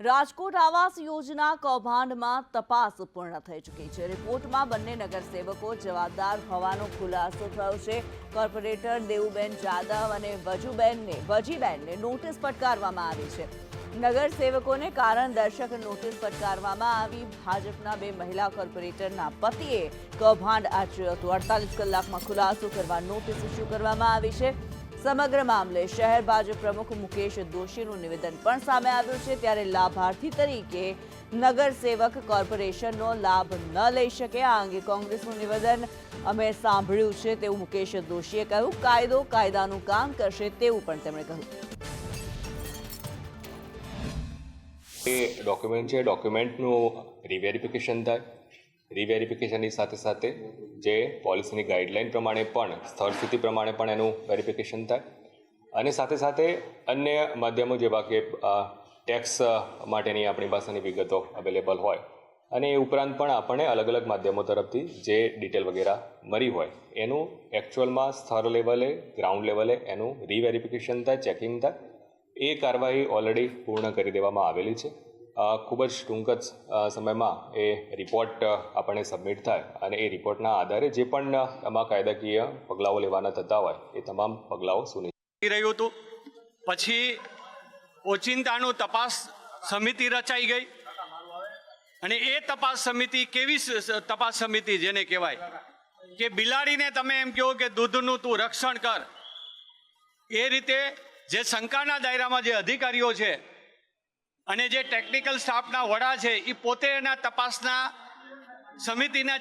રાજકોટ આવાસ યોજના કૌભાંડમાં તપાસ પૂર્ણ થઈ ચૂકી છે. રિપોર્ટમાં બંને નગરસેવકો જવાબદાર હોવાનો ખુલાસો થયો છે. કોર્પોરેટર દેવુબેન જાદવ અને વજુબેનને વજીબેનને નોટિસ ફટકારવામાં આવી છે. નગરસેવકોને કારણ દર્શક નોટિસ ફટકારવામાં આવી. ભાજપના બે મહિલા કોર્પોરેટરના પતિએ કૌભાંડ આચર્યું હતું. અડતાલીસ કલાકમાં ખુલાસો કરવા નોટિસ ઇસ્યુ કરવામાં આવી છે. સમગ્ર મામલે શહેર ભાજપ પ્રમુખ મુકેશ દોશીનું નિવેદન પણ સામે આવ્યું છે. ત્યારે લાભાર્થી તરીકે નગરસેવક કોર્પોરેશનનો લાભ ન લઈ શકે. આ અંગે કોંગ્રેસનું નિવેદન અમે સાંભળ્યું છે તેવું મુકેશ દોશીએ કહ્યું. કાયદો કાયદાનું કામ કરશે તેવું પણ તેમણે કહ્યું. એ ડોક્યુમેન્ટ છે. ડોક્યુમેન્ટનું રિવેરિફિકેશન થાય. રીવેરિફિકેશનની સાથે સાથે જે પોલિસીની ગાઈડલાઈન પ્રમાણે પણ, સ્થળ સ્થિતિ પ્રમાણે પણ એનું વેરિફિકેશન થાય. અને સાથે સાથે અન્ય માધ્યમો જેવા કે ટેક્સ માટેની આપણી પાસેની વિગતો અવેલેબલ હોય. અને એ ઉપરાંત પણ આપણને અલગ અલગ માધ્યમો તરફથી જે ડિટેલ વગેરે મળી હોય, એનું એકચ્યુઅલમાં સ્થળ લેવલે ગ્રાઉન્ડ લેવલે એનું રીવેરિફિકેશન થાય ચેકિંગ થાય. એ કાર્યવાહી ઓલરેડી પૂર્ણ કરી દેવામાં આવેલી છે. ખૂબ જ ટૂંક જ સમયમાં એ રિપોર્ટ આપણને સબમિટ થાય અને એ રિપોર્ટના આધારે જે પણ એમાં કાયદાકીય પગલાઓ લેવાના થતા હોય એ તમામ પગલાઓ સુનિશ્ચિત રહ્યું હતું. પછી ઓચિંતાનું તપાસ સમિતિ રચાઈ ગઈ. અને એ તપાસ સમિતિ કેવી તપાસ સમિતિ જેને કહેવાય કે બિલાડીને તમે એમ કહો કે દૂધનું તું રક્ષણ કર. એ રીતે જે શંકાના દાયરામાં જે અધિકારીઓ છે અને જે ટેકનિકલ સ્ટાફના વડા છે એ પોતે એના તપાસના સમિતિના